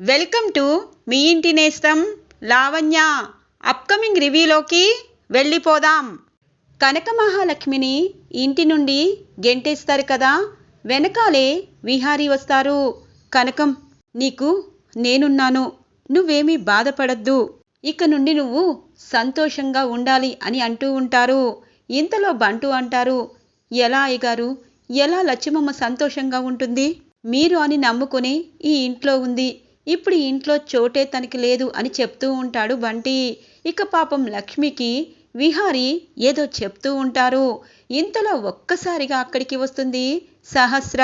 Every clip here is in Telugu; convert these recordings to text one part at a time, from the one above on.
వెల్కమ్ టు మీ ఇంటి నేస్తం లావణ్య. అప్కమింగ్ రివ్యూలోకి వెళ్ళిపోదాం. కనక మహాలక్ష్మిని ఇంటి నుండి గెంటేస్తారు కదా? వెనకాలే విహారీ వస్తారు. కనకం నీకు నేనున్నాను. నువ్వేమీ బాధపడద్దు. ఇక నుండి నువ్వు సంతోషంగా ఉండాలి అని అంటూ ఉంటారు. ఇంతలో బంటు అంటారు ఎలా అయ్యగారు? ఎలా లక్ష్మమ్మ సంతోషంగా ఉంటుంది? మీరు అని నమ్ముకుని ఈ ఇంట్లో ఉంది. ఇప్పుడు ఇంట్లో చోటే తనకి లేదు అని చెప్తూ ఉంటాడు బంటి. ఇక పాపం లక్ష్మికి విహారి ఏదో చెప్తూ ఉంటారు. ఇంతలో ఒక్కసారిగా అక్కడికి వస్తుంది సహస్ర.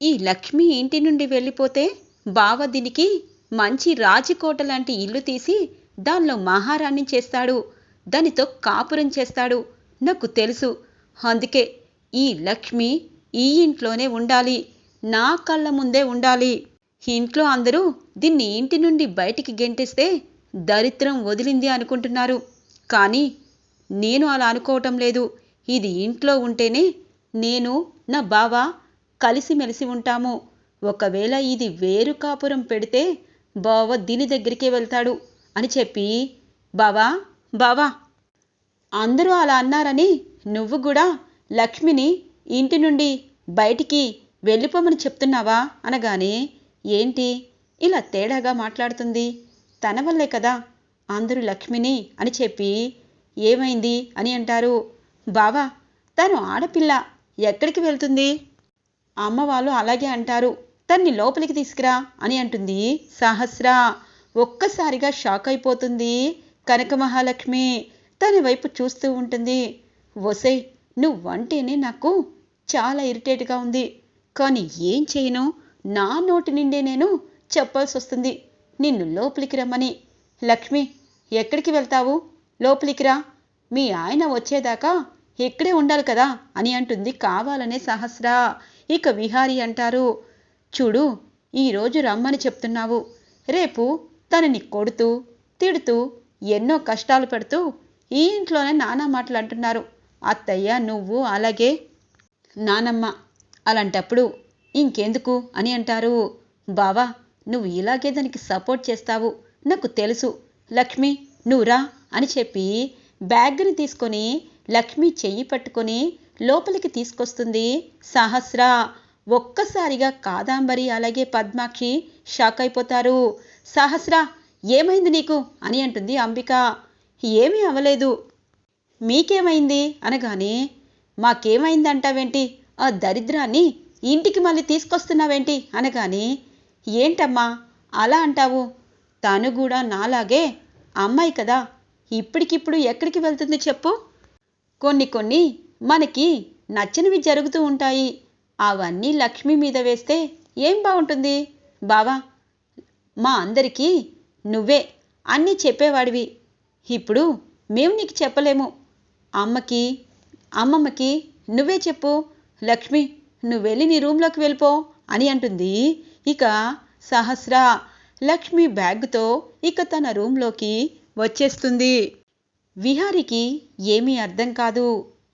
ఈ లక్ష్మి ఇంటి నుండి వెళ్ళిపోతే బావ దీనికి మంచి రాజకోట లాంటి ఇల్లు తీసి దానిలో మహారాణి చేస్తాడు. దానితో కాపురం చేస్తాడు. నాకు తెలుసు. అందుకే ఈ లక్ష్మి ఈ ఇంట్లోనే ఉండాలి. నా కళ్ళ ముందే ఉండాలి. ఇంట్లో అందరూ దీన్ని ఇంటి నుండి బయటికి గెంటేస్తే దరిద్రం వదిలింది అనుకుంటున్నారు. కానీ నేను అలా అనుకోవటం లేదు. ఇది ఇంట్లో ఉంటేనే నేను నా బావ కలిసిమెలిసి ఉంటాము. ఒకవేళ ఇది వేరు కాపురం పెడితే బావ దీని దగ్గరికే వెళ్తాడు అని చెప్పి బావా బావా అందరూ అలా అన్నారని నువ్వు కూడా లక్ష్మిని ఇంటి నుండి బయటికి వెళ్ళిపోమని చెప్తున్నావా? అనగానే ఏంటి? ఇలా తేడాగా మాట్లాడుతుంది. తన వల్లే కదా అందరూ లక్ష్మిని అని చెప్పి ఏమైంది అని అంటారు. బావా తను ఆడపిల్ల ఎక్కడికి వెళ్తుంది? అమ్మ వాళ్ళు అలాగే అంటారు. తన్ని లోపలికి తీసుకురా అని అంటుంది సహస్ర. ఒక్కసారిగా షాక్ అయిపోతుంది కనక మహాలక్ష్మి. తన వైపు చూస్తూ ఉంటుంది. ఒసై నువ్వంటేనే నాకు చాలా ఇరిటేట్గా ఉంది. కానీ ఏం చేయను? నా నోటి నిండే నేను చెప్పాల్సి వస్తుంది. నిన్ను లోపలికి రమ్మని. లక్ష్మి ఎక్కడికి వెళ్తావు? లోపలికి రా. మీ ఆయన వచ్చేదాకా ఇక్కడే ఉండాలి కదా అని అంటుంది కావాలనే సహస్ర. ఇక విహారి అంటారు చూడు ఈరోజు రమ్మని చెప్తున్నావు. రేపు తనని కొడుతూ తిడుతూ ఎన్నో కష్టాలు పెడుతూ ఈ ఇంట్లోనే నానా మాటలు అంటున్నారు. అత్తయ్య నువ్వు అలాగే. నానమ్మ అలాంటప్పుడు ఇంకెందుకు అని అంటారు. బావా నువ్వు ఇలాగే దానికి సపోర్ట్ చేస్తావు. నాకు తెలుసు. లక్ష్మి నువ్వురా అని చెప్పి బ్యాగ్ని తీసుకొని లక్ష్మి చెయ్యి పట్టుకొని లోపలికి తీసుకొస్తుంది సహస్ర. ఒక్కసారిగా కాదాంబరి అలాగే పద్మాక్షి షాక్ అయిపోతారు. సహస్ర ఏమైంది నీకు? అని అంటుంది అంబిక. ఏమీ అవలేదు మీకేమైంది? అనగానే మాకేమైందంటావేంటి? ఆ దరిద్రాన్ని ఇంటికి మళ్ళీ తీసుకొస్తున్నావేంటి? అనగానే ఏంటమ్మా? అలా అంటావు? తను కూడా నాలాగే అమ్మాయి కదా. ఇప్పటికిప్పుడు ఎక్కడికి వెళ్తుంది చెప్పు. కొన్ని కొన్ని మనకి నచ్చనివి జరుగుతూ ఉంటాయి. అవన్నీ లక్ష్మి మీద వేస్తే ఏం బాగుంటుంది బావా మా అందరికీ నువ్వే అన్నీ చెప్పేవాడివి. ఇప్పుడు మేము నీకు చెప్పలేము. అమ్మకి అమ్మమ్మకి నువ్వే చెప్పు. లక్ష్మి నువ్వు వెళ్ళి నీ రూమ్లోకి వెళ్ళిపో అని అంటుంది. ఇక సహస్ర లక్ష్మి బ్యాగ్తో ఇక తన రూమ్లోకి వచ్చేస్తుంది. విహారికి ఏమీ అర్థం కాదు.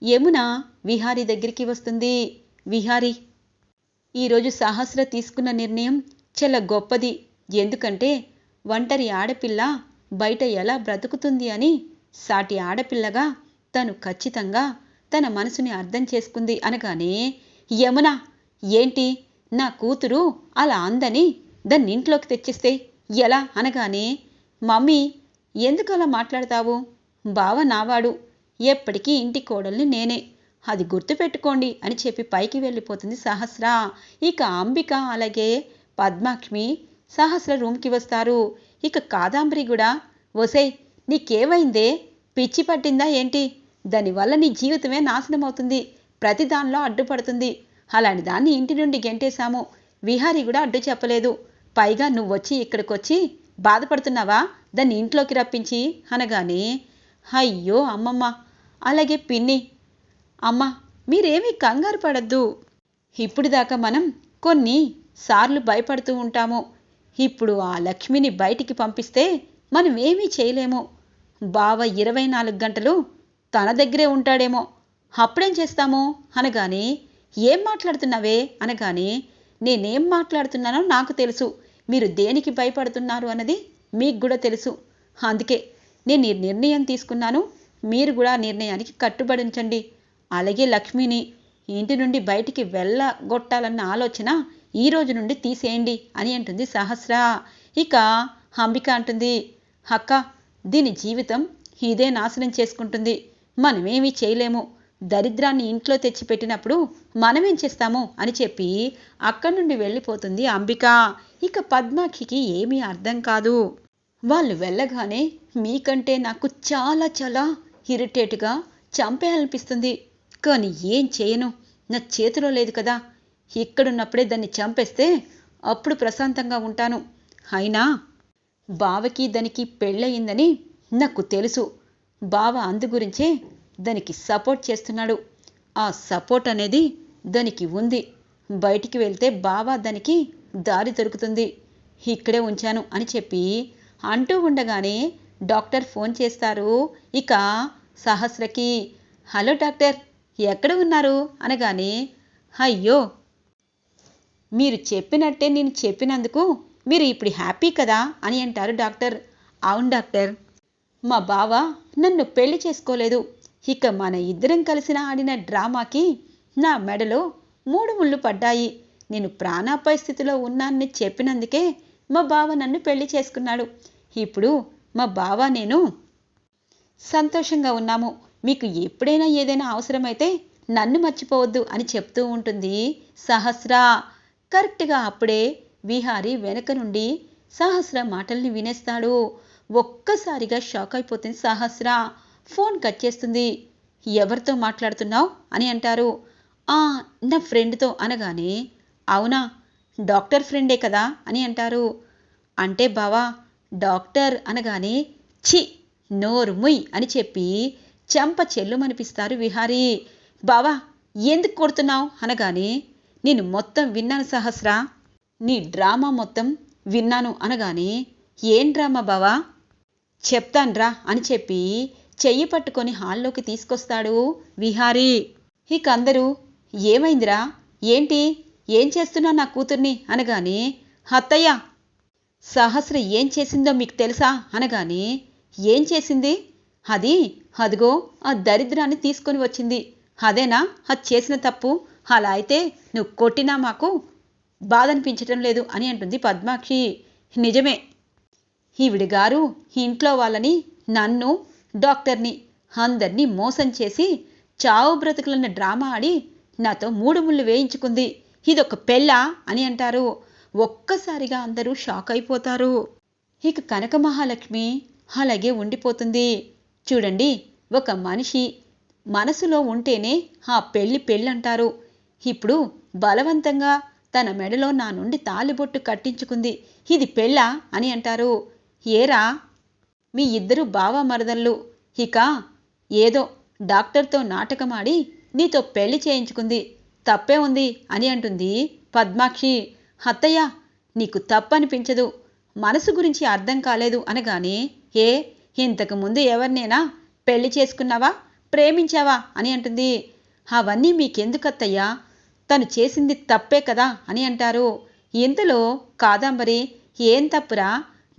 యమున విహారి దగ్గరికి వస్తుంది. విహారి ఈరోజు సహస్ర తీసుకున్న నిర్ణయం చాలా గొప్పది. ఎందుకంటే ఒంటరి ఆడపిల్ల బయట ఎలా బ్రతుకుతుంది అని సాటి ఆడపిల్లగా తను ఖచ్చితంగా తన మనసుని అర్థం చేసుకుంది అనగానే యమున ఏంటి? నా కూతురు అలా అందని దాన్ని ఇంట్లోకి తెచ్చిస్తే ఎలా అనగానే మమ్మీ ఎందుకు అలా మాట్లాడతావు? బావ నావాడు. ఎప్పటికీ ఇంటి కోడల్ని నేనే. అది గుర్తుపెట్టుకోండి అని చెప్పి పైకి వెళ్ళిపోతుంది సహస్ర. ఇక అంబిక అలాగే పద్మాక్ష్మి సహస్ర రూమ్కి వస్తారు. ఇక కాదాంబరి కూడా ఒసై నీకేమైందే? పిచ్చి పట్టిందా ఏంటి? దానివల్ల నీ జీవితమే నాశనం అవుతుంది ప్రతి దానిలో అడ్డుపడుతుంది అలాంటి దాన్ని ఇంటి నుండి గెంటేశాము. విహారీ కూడా అడ్డు చెప్పలేదు. పైగా నువ్వు వచ్చి ఇక్కడికి బాధపడుతున్నావా? దాన్ని ఇంట్లోకి రప్పించి అనగానే అయ్యో అమ్మమ్మ అలాగే పిన్ని అమ్మ మీరేమీ కంగారు పడద్దు. ఇప్పుడుదాకా మనం కొన్ని సార్లు భయపడుతూ ఉంటాము. ఇప్పుడు ఆ లక్ష్మిని బయటికి పంపిస్తే మనం ఏమీ చేయలేము. బావ ఇరవై నాలుగు గంటలు తన దగ్గరే ఉంటాడేమో. అప్పుడేం చేస్తాము? అనగానే ఏం మాట్లాడుతున్నావే? అనగానే నేనేం మాట్లాడుతున్నానో నాకు తెలుసు. మీరు దేనికి భయపడుతున్నారు అన్నది మీకు కూడా తెలుసు. అందుకే నేను ఈ నిర్ణయం తీసుకున్నాను. మీరు కూడా నిర్ణయానికి కట్టుబడి ఉంచండి. అలాగే లక్ష్మిని ఇంటి నుండి బయటికి వెళ్ళగొట్టాలన్న ఆలోచన ఈ రోజు నుండి తీసేయండి అని అంటుంది సహస్ర. ఇక అంబిక అంటుంది అక్క దీని జీవితం ఇదే నాశనం చేసుకుంటుంది. మనమేమీ చేయలేము. దరిద్రాన్ని ఇంట్లో తెచ్చిపెట్టినప్పుడు మనమేం చేస్తాము అని చెప్పి అక్కడి నుండి వెళ్ళిపోతుంది అంబిక. ఇక పద్మాఖికి ఏమీ అర్థం కాదు. వాళ్ళు వెళ్ళగానే మీకంటే నాకు చాలా చాలా ఇరిటేట్గా చంపేయాలనిపిస్తుంది. కానీ ఏం చేయను? నా చేతిలో లేదు కదా. ఇక్కడున్నప్పుడే దాన్ని చంపేస్తే అప్పుడు ప్రశాంతంగా ఉంటాను. అయినా బావకి దానికి పెళ్ళయిందని నాకు తెలుసు. బావ అందు గురించే దానికి సపోర్ట్ చేస్తున్నాడు. ఆ సపోర్ట్ అనేది దానికి ఉంది. బయటికి వెళ్తే బావ దానికి దారి దొరుకుతుంది. ఇక్కడే ఉంచాను అని చెప్పి అంటూ ఉండగానే డాక్టర్ ఫోన్ చేస్తారు. ఇక సహస్రకి హలో డాక్టర్ ఎక్కడ ఉన్నారు? అనగానే అయ్యో మీరు చెప్పినట్టే నేను చెప్పినందుకు మీరు ఇప్పుడు హ్యాపీ కదా? అని అంటారు డాక్టర్. అవును డాక్టర్ మా బావ నన్ను పెళ్ళి చేసుకోలేదు. ఇక మన ఇద్దరం కలిసిన ఆడిన డ్రామాకి నా మెడలో మూడు ముళ్ళు పడ్డాయి. నేను ప్రాణాపాయ స్థితిలో ఉన్నానని చెప్పినందుకే మా బావ నన్ను పెళ్ళి చేసుకున్నాడు. ఇప్పుడు మా బావ నేను సంతోషంగా ఉన్నాము. మీకు ఎప్పుడైనా ఏదైనా అవసరమైతే నన్ను మర్చిపోవద్దు అని చెప్తూ ఉంటుంది సహస్ర. కరెక్ట్గా అప్పుడే విహారి వెనక నుండి సహస్ర మాటల్ని వినేస్తాడు. ఒక్కసారిగా షాక్ అయిపోతుంది సహస్ర. ఫోన్ కట్ చేస్తుంది. ఎవరితో మాట్లాడుతున్నావు? అని అంటారు. ఆ నా ఫ్రెండ్తో అనగానే అవునా డాక్టర్ ఫ్రెండే కదా? అని అంటారు. అంటే బావా డాక్టర్ అనగానే ఛీ నోరు ముయ్ అని చెప్పి చెంప చెల్లుమనిపిస్తారు విహారీ. బావా ఎందుకు కొడుతున్నావు? అనగానే నేను మొత్తం విన్నాను సహస్ర. నీ డ్రామా మొత్తం విన్నాను అనగానే ఏం డ్రామా బావా? చెప్తాన్రా అని చెప్పి చెయ్యి పట్టుకొని హాల్లోకి తీసుకొస్తాడు విహారీ. ఇక అందరూ ఏమైందిరా? ఏంటి? ఏం చేస్తున్నా నా కూతుర్ని? అనగానే అత్తయ్య సహస్ర ఏం చేసిందో మీకు తెలుసా? అనగానే ఏం చేసింది? అది అదిగో ఆ దరిద్రాన్ని తీసుకొని వచ్చింది. అదేనా? అది చేసిన తప్పు? అలా అయితే నువ్వు కొట్టినా మాకు బాధ అనిపించటం లేదు అని అంటుంది పద్మాక్షి. నిజమే. ఈవిడి గారు ఇంట్లో వాళ్ళని నన్ను డాక్టర్ని అందరినీ మోసం చేసి చావు బ్రతుకులన్న డ్రామా ఆడి నాతో మూడు ముళ్ళు వేయించుకుంది. ఇదొక పెళ్ళా అని అంటారు. ఒక్కసారిగా అందరూ షాక్ అయిపోతారు. ఇక కనక మహాలక్ష్మి అలాగే ఉండిపోతుంది. చూడండి ఒక మనిషి మనసులో ఉంటేనే ఆ పెళ్ళి పెళ్ళంటారు. ఇప్పుడు బలవంతంగా తన మెడలో నా నుండి తాలిబొట్టు కట్టించుకుంది. ఇది పెళ్ళా అని అంటారు. ఏరా మీ ఇద్దరు బావ మరదళ్ళు ఇక ఏదో డాక్టర్తో నాటకమాడి నీతో పెళ్ళి చేయించుకుంది. తప్పే ఉంది అని అంటుంది పద్మాక్షి. అత్తయ్య నీకు తప్పనిపించదు. మనసు గురించి అర్థం కాలేదు అనగానే ఏ ఇంతకు ముందు ఎవరినైనా పెళ్ళి చేసుకున్నావా? ప్రేమించావా? అని అంటుంది. అవన్నీ మీకెందుకత్తయ్యా? తను చేసింది తప్పే కదా అని అంటారు. ఇంతలో కాదంబరి ఏం తప్పురా?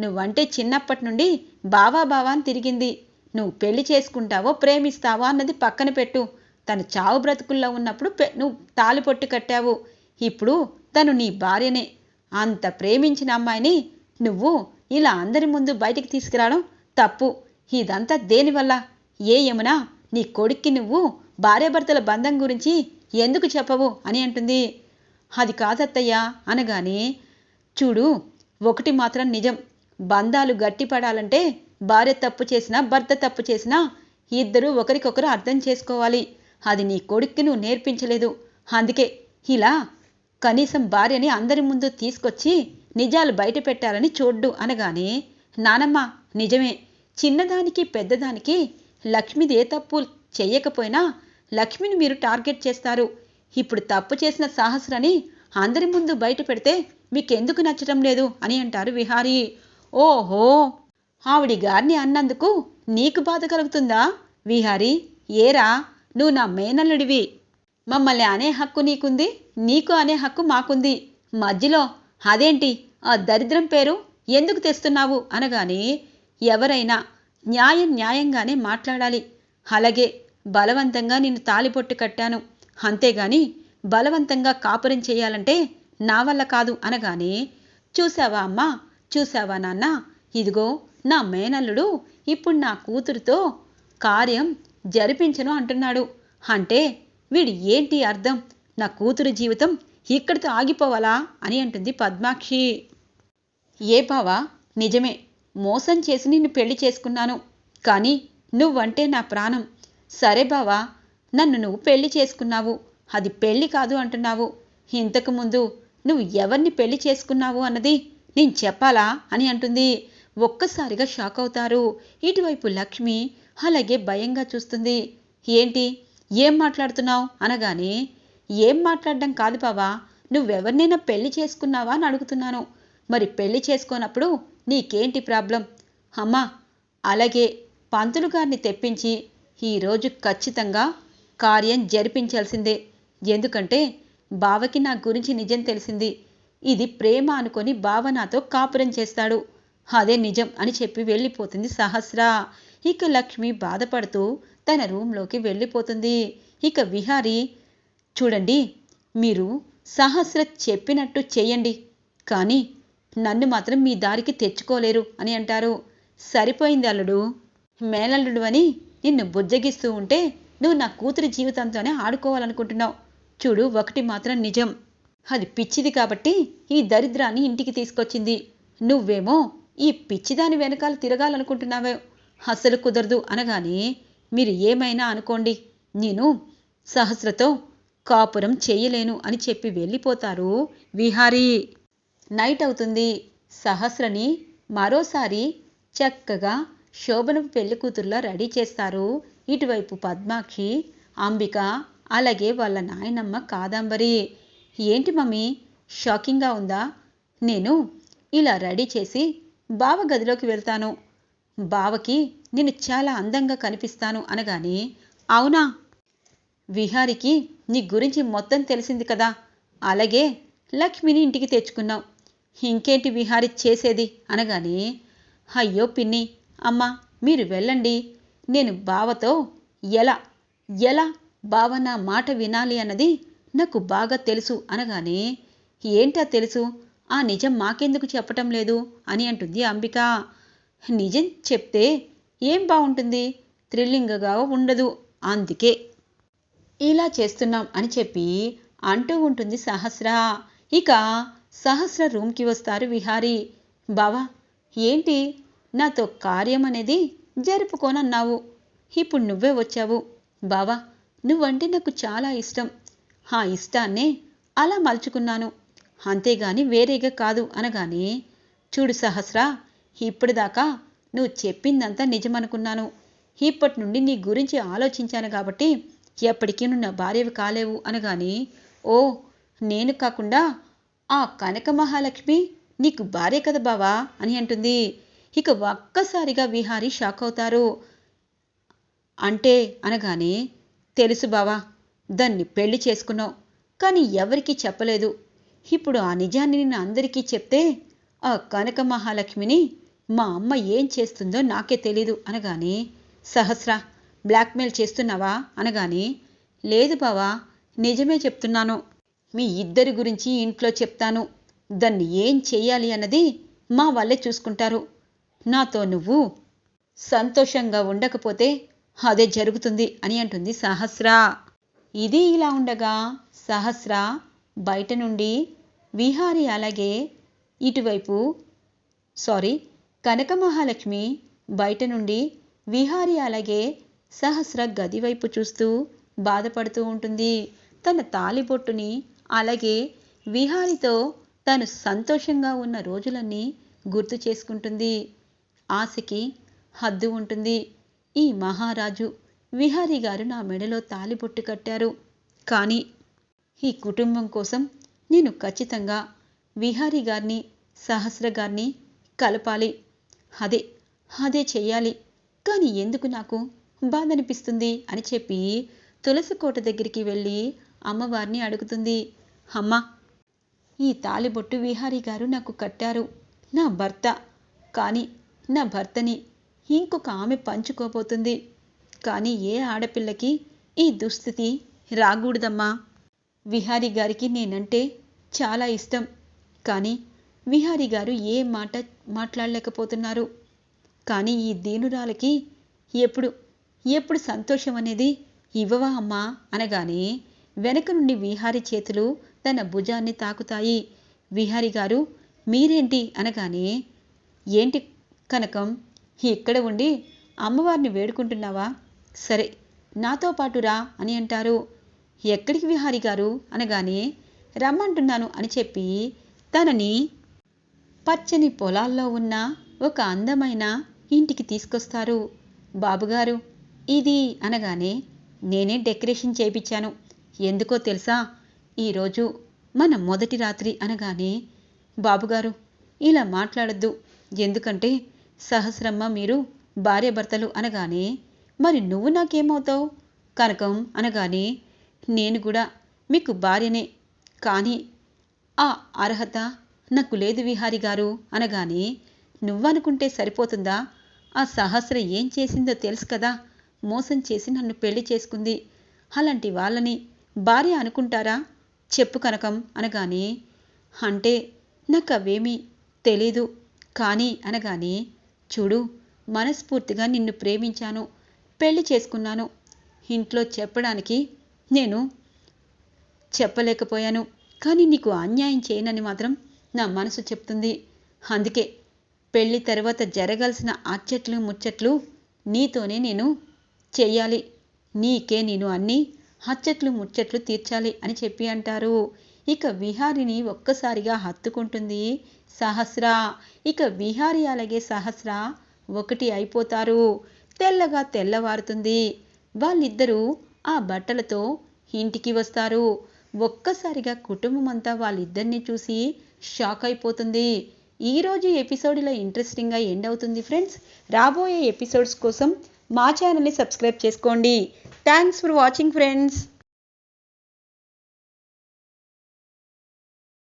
నువ్వంటే చిన్నప్పటి నుండి బావా బావా అని తిరిగింది. నువ్వు పెళ్ళి చేసుకుంటావో ప్రేమిస్తావో అన్నది పక్కన పెట్టు. తను చావు బ్రతుకుల్లో ఉన్నప్పుడు నువ్వు తాలి పొట్టు కట్టావు. ఇప్పుడు తను నీ భార్యనే. అంత ప్రేమించిన అమ్మాయిని నువ్వు ఇలా అందరి ముందు బయటికి తీసుకురావడం తప్పు. ఇదంతా దేనివల్ల ఏ యమునా నీ కొడుక్కి నువ్వు భార్యాభర్తల బంధం గురించి ఎందుకు చెప్పవు అని అంటుంది. అది కాదత్తయ్యా అనగానే చూడు ఒకటి మాత్రం నిజం. బంధాలు గట్టిపడాలంటే భార్య తప్పు చేసినా భర్త తప్పు చేసినా ఇద్దరూ ఒకరికొకరు అర్థం చేసుకోవాలి. అది నీ కొడుక్కి నువ్వు నేర్పించలేదు. అందుకే ఇలా కనీసం భార్యని అందరి ముందు తీసుకొచ్చి నిజాలు బయట పెట్టాలని చూడ్డు అనగానే నానమ్మ నిజమే. చిన్నదానికి పెద్దదానికి లక్ష్మిది ఏ తప్పు చెయ్యకపోయినా లక్ష్మిని మీరు టార్గెట్ చేస్తారు. ఇప్పుడు తప్పు చేసిన సాహస్రని అందరి ముందు బయట పెడితే మీకెందుకు నచ్చటం లేదు అని అంటారు విహారీ. ఓహో ఆవిడి గారిని అన్నందుకు నీకు బాధ కలుగుతుందా? విహారి ఏరా నువ్వు నా మేనల్లుడివి. మమ్మల్ని అనే హక్కు నీకుంది నీకు అనే హక్కు మాకుంది. మధ్యలో అదేంటి? ఆ దరిద్రం పేరు ఎందుకు తెస్తున్నావు? అనగానే ఎవరైనా న్యాయం న్యాయంగానే మాట్లాడాలి. అలాగే బలవంతంగా నిన్ను తాలిపొట్టు కట్టాను. అంతేగాని బలవంతంగా కాపురం చేయాలంటే నా వల్ల కాదు అనగానే చూసావా అమ్మా? చూసావా నాన్న? ఇదిగో నా మేనల్లుడు ఇప్పుడు నా కూతురుతో కార్యం జరిపించను అంటున్నాడు. అంటే వీడి ఏంటి అర్థం? నా కూతురు జీవితం ఇక్కడితో ఆగిపోవాలా అని అంటుంది పద్మాక్షి. ఏ బావా నిజమే. మోసం చేసి నిన్ను పెళ్ళి చేసుకున్నాను. కానీ నువ్వంటే నా ప్రాణం. సరే బావా నన్ను నువ్వు పెళ్ళి చేసుకున్నావు. అది పెళ్ళి కాదు అంటున్నావు. ఇంతకుముందు నువ్వు ఎవరిని పెళ్ళి చేసుకున్నావు అన్నది నేను చెప్పాలా అని అంటుంది. ఒక్కసారిగా షాక్ అవుతారు. ఇటువైపు లక్ష్మి అలాగే భయంగా చూస్తుంది. ఏంటి? ఏం మాట్లాడుతున్నావు? అనగానే ఏం మాట్లాడడం కాదు బావా. నువ్వెవరినైనా పెళ్ళి చేసుకున్నావా అని అడుగుతున్నాను. మరి పెళ్ళి చేసుకోనప్పుడు నీకేంటి ప్రాబ్లం? అమ్మా అలాగే పంతులు గారిని తెప్పించి ఈరోజు ఖచ్చితంగా కార్యం జరిపించాల్సిందే. ఎందుకంటే బావకి నా గురించి నిజం తెలిసింది. ఇది ప్రేమ అనుకొని భావనతో కాపురం చేస్తాడు. అదే నిజం అని చెప్పి వెళ్ళిపోతుంది సహస్ర. ఇక లక్ష్మి బాధపడుతూ తన రూంలోకి వెళ్ళిపోతుంది. ఇక విహారి చూడండి మీరు సహస్ర చెప్పినట్టు చేయండి కానీ నన్ను మాత్రం మీ దారికి తెచ్చుకోలేరు అని అంటారు. సరిపోయింది అల్లుడు మేనల్లుడు అని నిన్ను బుజ్జగిస్తూ ఉంటే నువ్వు నా కూతురి జీవితంతోనే ఆడుకోవాలనుకుంటున్నావు. చూడు ఒకటి మాత్రం నిజం. అది పిచ్చిది కాబట్టి ఈ దరిద్రాన్ని ఇంటికి తీసుకొచ్చింది. నువ్వేమో ఈ పిచ్చిదాని వెనకాల తిరగాలనుకుంటున్నావే. అసలు కుదరదు అనగానే మీరు ఏమైనా అనుకోండి. నేను సహస్రతో కాపురం చేయలేను అని చెప్పి వెళ్ళిపోతారు విహారీ. నైట్ అవుతుంది. సహస్రని మరోసారి చక్కగా శోభను పెళ్ళి కూతుర్లా రెడీ చేస్తారు. ఇటువైపు పద్మాక్షి అంబిక అలాగే వాళ్ళ నాయనమ్మ కాదంబరి. ఏంటి మమ్మీ? షాకింగ్గా ఉందా? నేను ఇలా రెడీ చేసి బావ గదిలోకి వెళ్తాను. బావకి నేను చాలా అందంగా కనిపిస్తాను అనగానే అవునా? విహారికి నీ గురించి మొత్తం తెలిసింది కదా. అలాగే లక్ష్మిని ఇంటికి తెచ్చుకున్నావు ఇంకేంటి విహారి చేసేది? అనగానే అయ్యో పిన్ని అమ్మ మీరు వెళ్ళండి. నేను బావతో ఎలా ఎలా బావ నా మాట వినాలి అన్నది నాకు బాగా తెలుసు అనగానే ఏంటా తెలుసు? ఆ నిజం మాకెందుకు చెప్పటం లేదు? అని అంటుంది అంబిక. నిజం చెప్తే ఏం బాగుంటుంది థ్రిల్లింగ్గా ఉండదు అందుకే. ఇలా చేస్తున్నాం అని చెప్పి అంటూ ఉంటుంది సహస్ర. ఇక సహస్ర రూమ్కి వస్తారు విహారీ. బావా ఏంటి? నాతో కార్యం అనేది జరుపుకోనన్నావు. ఇప్పుడు నువ్వే వచ్చావు. బావా నువ్వంటే నాకు చాలా ఇష్టం. ఆ ఇష్టాన్నే అలా మలుచుకున్నాను. అంతేగాని వేరేగా కాదు అనగానే చూడు సహస్ర ఇప్పటిదాకా నువ్వు చెప్పిందంతా నిజమనుకున్నాను. ఇప్పటి నుండి నీ గురించి ఆలోచించాను కాబట్టి ఎప్పటికీ నువ్వు నా భార్యవి కాలేవు అనగాని ఓ నేను కాకుండా ఆ కనక మహాలక్ష్మి నీకు భార్య కదా బావా అని అంటుంది. ఇక ఒక్కసారిగా విహారీ షాక్ అవుతారు. అంటే అనగానే తెలుసు బావా దాన్ని పెళ్ళి చేసుకున్నావు. కానీ ఎవరికీ చెప్పలేదు. ఇప్పుడు ఆ నిజాన్ని నేను అందరికీ చెప్తే ఆ కనక మహాలక్ష్మిని మా అమ్మ ఏం చేస్తుందో నాకే తెలీదు అనగానే సహస్ర బ్లాక్మెయిల్ చేస్తున్నావా అనగానే లేదు బావా నిజమే చెప్తున్నాను. మీ ఇద్దరి గురించి ఇంట్లో చెప్తాను. దాన్ని ఏం చేయాలి అన్నది మా వాళ్ళే చూసుకుంటారు. నాతో నువ్వు సంతోషంగా ఉండకపోతే అదే జరుగుతుంది అని అంటుంది సహస్ర. ఇది ఇలా ఉండగా సహస్ర బయట నుండి విహారి అలాగే ఇటువైపు సారీ కనక మహాలక్ష్మి బయట నుండి విహారి అలాగే సహస్ర గది వైపు చూస్తూ బాధపడుతూ ఉంటుంది. తన తాలిబొట్టుని అలాగే విహారితో తను సంతోషంగా ఉన్న రోజులన్నీ గుర్తు చేసుకుంటుంది. ఆశకి హద్దు ఉంటుంది. ఈ మహారాజు విహారీ గారు నా మెడలో తాలిబొట్టు కట్టారు. కానీ ఈ కుటుంబం కోసం నేను ఖచ్చితంగా విహారీ గారిని సహస్ర గారిని కలపాలి. అదే అదే చెయ్యాలి. కానీ ఎందుకు నాకు బాధ అనిపిస్తుంది అని చెప్పి తులసి కోట దగ్గరికి వెళ్ళి అమ్మవారిని అడుగుతుంది. అమ్మ ఈ తాలిబొట్టు విహారీ గారు నాకు కట్టారు. నా భర్త కానీ నా భర్తని ఇంకొక ఆమె పంచుకోబోతుంది. కానీ ఏ ఆడపిల్లకి ఈ దుస్థితి రాకూడదమ్మా? విహారీ గారికి నేనంటే చాలా ఇష్టం. కానీ విహారీ గారు ఏ మాట మాట్లాడలేకపోతున్నారు. కానీ ఈ దీనురాలకి ఎప్పుడు ఎప్పుడు సంతోషం అనేది ఇవ్వవా అమ్మా? అనగానే వెనక నుండి విహారీ చేతులు తన భుజాన్ని తాకుతాయి. విహారీ గారు మీరేంటి? అనగానే ఏంటి కనకం? ఇక్కడ ఉండి అమ్మవారిని వేడుకుంటున్నావా? సరే నాతో పాటు రా అని అంటారు. ఎక్కడికి విహారి గారు? అనగానే రమ్మంటున్నాను అని చెప్పి తనని పచ్చని పొలాల్లో ఉన్న ఒక అందమైన ఇంటికి తీసుకొస్తారు. బాబుగారు ఇది అనగానే నేనే డెకరేషన్ చేయించాను. ఎందుకో తెలుసా? ఈరోజు మన మొదటి రాత్రి అనగానే బాబుగారు ఇలా మాట్లాడద్దు. ఎందుకంటే సహస్రమ్మ మీరు భార్యాభర్తలు అనగానే మరి నువ్వు నాకేమవుతావు? కనకం అనగానే నేను కూడా మీకు భార్యనే. కానీ ఆ అర్హత నాకు లేదు విహారి గారు అనగానే నువ్వనుకుంటే సరిపోతుందా? ఆ సహస్ర ఏం చేసిందో తెలుసు కదా? మోసం చేసి నన్ను పెళ్ళి చేసుకుంది. అలాంటి వాళ్ళని భార్య అనుకుంటారా? చెప్పు కనకం అనగానే అంటే నాకు అవేమీ తెలీదు. కానీ అనగానే చూడు మనస్ఫూర్తిగా నిన్ను ప్రేమించాను. పెళ్ళి చేసుకున్నాను. ఇంట్లో చెప్పడానికి నేను చెప్పలేకపోయాను. కానీ నీకు అన్యాయం చేయనని మాత్రం నా మనసు చెప్తుంది. అందుకే పెళ్ళి తర్వాత జరగాల్సిన అచ్చట్లు ముచ్చట్లు నీతోనే నేను చెయ్యాలి. నీకే నేను అన్ని అచ్చట్లు ముచ్చట్లు తీర్చాలి అని చెప్పి అంటారు. ఇక విహారిని ఒక్కసారిగా హత్తుకుంటుంది సహస్ర. ఇక విహారి అలాగే సహస్ర ఒకటి అయిపోతారు. తెల్లగా తెల్లవారుతుంది. వాళ్ళిద్దరూ ఆ బట్టలతో ఇంటికి వస్తారు. ఒక్కసారిగా కుటుంబం అంతా వాళ్ళిద్దరిని చూసి షాక్ అయిపోతుంది. ఈరోజు ఎపిసోడ్ ఇలా ఇంట్రెస్టింగ్గా ఎండ్ అవుతుంది ఫ్రెండ్స్. రాబోయే ఎపిసోడ్స్ కోసం మా ఛానల్ని సబ్స్క్రైబ్ చేసుకోండి. Thanks for watching friends.